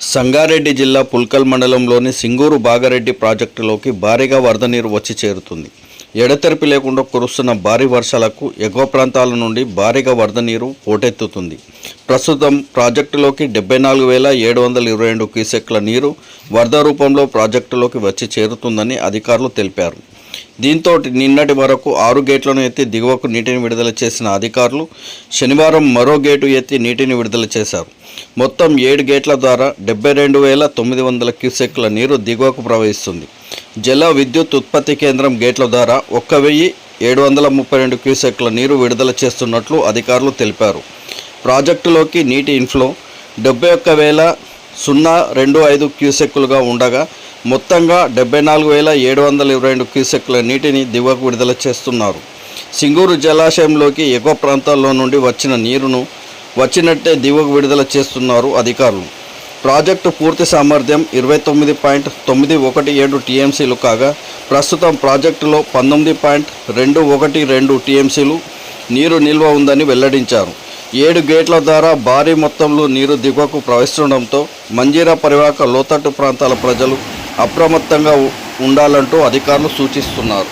సంగారెడ్డి జిల్లా పుల్కల్ మండలంలోని సింగూరు బాగారెడ్డి ప్రాజెక్టులోకి భారీగా వరద నీరు వచ్చి చేరుతుంది. ఎడతెరిపి లేకుండా కురుస్తున్న భారీ వర్షాలకు ఎగువ ప్రాంతాల నుండి భారీగా వరద నీరు పోటెత్తుతుంది. ప్రస్తుతం ప్రాజెక్టులోకి డెబ్బై నాలుగు వేల ఏడు వందల ఇరవై రెండు క్యూసెక్ల నీరు వరద రూపంలో ప్రాజెక్టులోకి వచ్చి చేరుతుందని అధికారులు తెలిపారు. దీంతో నిన్నటి వరకు ఆరు గేట్లను ఎత్తి దిగువకు నీటిని విడుదల చేసిన అధికారులు శనివారం మరో గేటు ఎత్తి నీటిని విడుదల చేశారు. మొత్తం ఏడు గేట్ల ద్వారా డెబ్బై రెండు వేల తొమ్మిది వందల క్యూసెక్ల నీరు దిగువకు ప్రవహిస్తుంది. జల విద్యుత్ ఉత్పత్తి కేంద్రం గేట్ల ద్వారా ఒక్క వెయ్యి ఏడు వందల ముప్పై రెండు క్యూసెక్ల నీరు విడుదల చేస్తున్నట్లు అధికారులు తెలిపారు. ప్రాజెక్టులోకి నీటి ఇన్ఫ్లో డెబ్బై ఒక్క వేల సున్నా రెండు ఐదు క్యూసెక్కులుగా ఉండగా మొత్తంగా డెబ్బై నాలుగు వేల ఏడు వందల ఇరవై రెండు క్యూసెక్ల నీటిని దిగువకు విడుదల చేస్తున్నారు. సింగూరు జలాశయంలోకి ఎగువ ప్రాంతాల్లో నుండి వచ్చిన నీరును వచ్చినట్టే దిగువకు విడుదల చేస్తున్నారు అధికారులు. ప్రాజెక్టు పూర్తి సామర్థ్యం ఇరవై తొమ్మిది పాయింట్ తొమ్మిది ఒకటి ఏడు టీఎంసీలు కాగా ప్రస్తుతం ప్రాజెక్టులో పంతొమ్మిది పాయింట్ రెండు ఒకటి రెండు టీఎంసీలు నీరు నిల్వ ఉందని వెల్లడించారు. ఏడు గేట్ల ద్వారా భారీ మొత్తంలో నీరు దిగువకు ప్రవహిస్తుండటంతో మంజీరా పరివాహక లోతట్టు ప్రాంతాల ప్రజలు అప్రమత్తంగా ఉండాలంటూ అధికారులు సూచిస్తున్నారు.